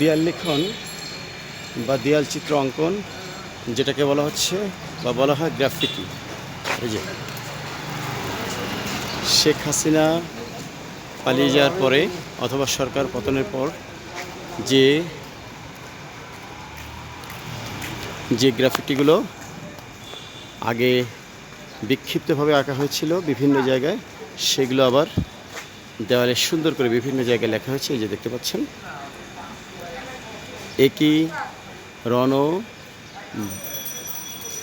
দেয়াল লিখন বা দেয়াল চিত্র অঙ্কন, যেটাকে বলা হচ্ছে বা বলা হয় গ্রাফিটি এই যে। শেখ হাসিনা পালিয়ে যাওয়ার পরে অথবা সরকার পতনের পর যে যে গ্রাফিটিগুলো আগে বিক্ষিপ্তভাবে আঁকা হয়েছিল বিভিন্ন জায়গায়, সেগুলো আবার দেওয়ালে সুন্দর করে বিভিন্ন জায়গায় লেখা হয়েছে, এই যে দেখতে পাচ্ছেন। একই রণ,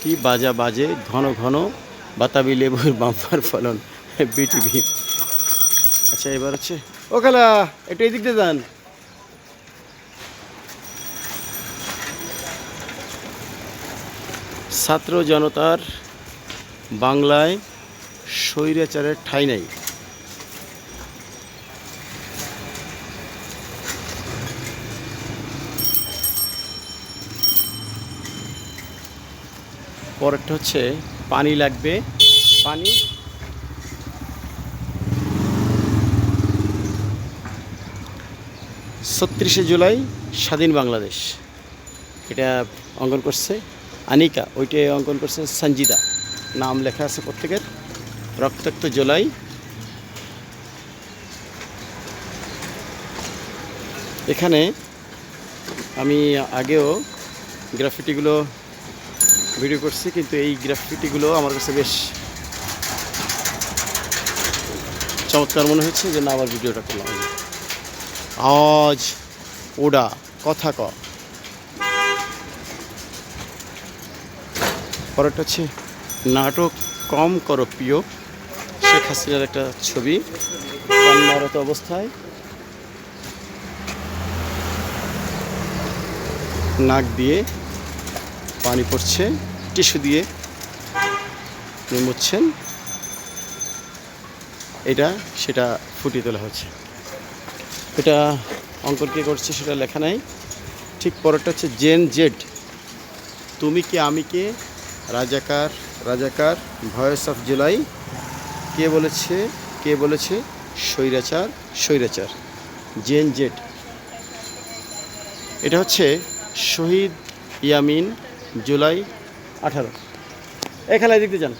কি বাজা বাজে ঘন ঘন, বাতাবি লেবুর বাম্পার ফলন, বিটিভি। আচ্ছা এবার হচ্ছে, ও খালা, একটু এই দিয়ে যান। ছাত্র জনতার বাংলায় স্বৈরাচারের ঠাঁই নাই। পরেরটা হচ্ছে পানি লাগবে। পানি। ছত্রিশে জুলাই, স্বাধীন বাংলাদেশ। এটা অঙ্কন করছে আনিকা, ওইটা অঙ্কন করছে সঞ্জিদা। নাম লেখা আছে প্রত্যেকের। রক্তাক্ত জুলাই। এখানে আমি আগেও গ্রাফিটিগুলো ভিডিও করছি, কিন্তু এই গ্রাফিটিগুলো আমার কাছে বেশ চমৎকার মনে হচ্ছে যে না, আবার ভিডিওটা করলাম। আজ ওডা, কথা ক। পরেরটা হচ্ছে, নাটক কম করো প্রিয়। শেখ হাসিনার একটা ছবি, কন্যারত অবস্থায়। নাক দিয়ে পানি পড়ছে। টিস্যু দিয়ে মুছছেন এটা, সেটা ফুটিয়ে তোলা হচ্ছে। এটা অঙ্কন কে করছে সেটা লেখা নাই। ঠিক পরেরটা হচ্ছে জেন জেড। তুমি কি, আমি কে? রাজাকার রাজাকার, ভয়েস অফ জুলাই। কে বলেছে কে বলেছে? স্বৈরাচার স্বৈরাচার। Gen Z. এটা হচ্ছে শহীদ ইয়ামিন জুলাই আঠারো। এই খেলায় দেখতে চান?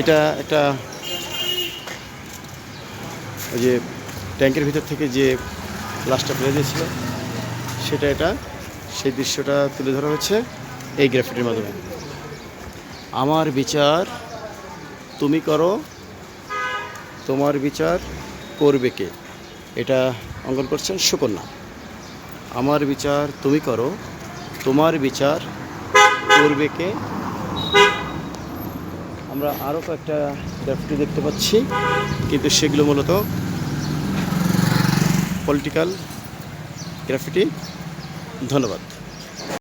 এটা একটা ওই যে ট্যাঙ্কের ভিতর থেকে যে লাশটা ফেলে দিয়েছিল সেটা এটা, সেই দৃশ্যটা তুলে ধরা হচ্ছে এই গ্রাফিটির মাধ্যমে। আমার বিচার তুমি করো, তোমার বিচার করবে কে? এটা অঙ্কন করছেন সুকন্যা। আমার বিচার তুমি করো, তোমার বিচার করবে কে? আমরা আরও কয়েকটা গ্রাফিটি দেখতে পাচ্ছি, কিন্তু সেগুলো মূলত পলিটিক্যাল গ্রাফিটি। ধন্যবাদ।